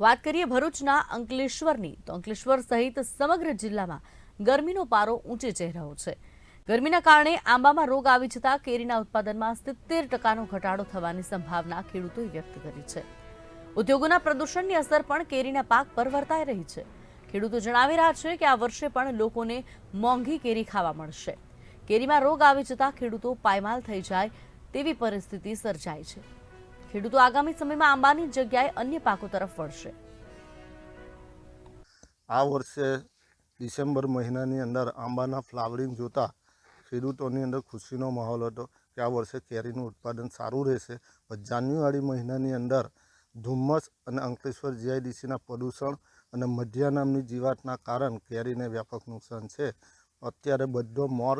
વાત કરીએ ભરૂચના અંકલેશ્વરની, તો અંકલેશ્વર સહિત સમગ્ર જિલ્લામાં ગરમીનો પારો ઊંચે જઈ રહ્યો છે. ગરમીના કારણે આંબામાં રોગ આવી જતા કેરીના ઉત્પાદનમાં સિત્તેર ટકાનો ઘટાડો થવાની સંભાવના ખેડૂતોએ વ્યક્ત કરી છે. ઉદ્યોગોના પ્રદૂષણની અસર પણ કેરીના પાક પર વર્તાઈ રહી છે. ખેડૂતો જણાવી રહ્યા છે કે આ વર્ષે પણ લોકોને મોંઘી કેરી ખાવા મળશે. કેરીમાં રોગ આવી જતા ખેડૂતો પાયમાલ થઈ જાય તેવી પરિસ્થિતિ સર્જાય છે. ખેડૂતો આગામી સમયમાં આંબાની જગ્યાએ અન્ય પાકો તરફ વળશે. આ વર્ષે ડિસેમ્બર મહિનાની અંદર આંબાના ફ્લાવરિંગ જોતા ખેડૂતોની અંદર ખુશીનો માહોલ હતો કે આ વર્ષે કેરીનું ઉત્પાદન સારું રહેશે. જાન્યુઆરી મહિનાની અંદર ધુમ્મસ અને અંકલેશ્વર જીઆઈડીસીના પ્રદૂષણ અને મધ્યા નામની જીવાતના કારણ કેરીને વ્યાપક નુકસાન છે. અત્યારે બધો મોર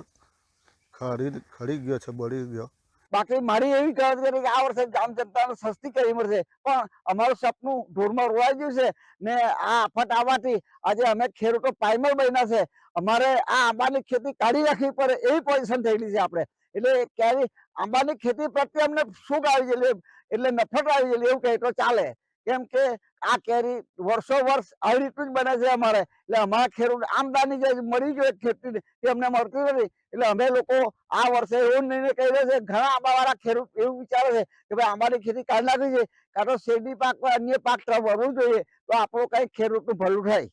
ખરી ખડી ગયો છે, બળી ગયો. બાકી મારી એવી કહેવત છે કે આ વર્ષે ગામ જનતાને સસ્તી કરી મળશે. પણ અમારું સપનું ઢોરમાં રોવાઈ ગયું છે ને આ આફત આવવાથી આજે અમે ખેડૂતો પાયમલ બન્યા છે. અમારે આ આંબાની ખેતી કાઢી રાખવી પડે એવી પોઝિશન થયેલી છે આપણે. એટલે કેરી આંબાની ખેતી પ્રત્યે અમને સુખ આવી ગયેલી એટલે નફરત આવી ગયેલી, એવું કહે તો ચાલે. કેમ કે આ કેરી વર્ષો વર્ષ આવી રીતનું જ બને છે અમારે. એટલે અમારા ખેડૂત આમદાની જે મળી જોઈએ ખેતી અમને મળતી નથી. એટલે અમે લોકો આ વર્ષે એવું નિર્ણય કર્યો છે, ઘણા આંબાવાળા ખેડૂત એવું વિચારે છે કે ભાઈ આંબાની ખેતી કાઢી નાખી છે. કાં તો શેરડી પાક અન્ય પાક તરફ વળવું જોઈએ. તો આપણું કઈ ખેડૂતનું ભલું થાય.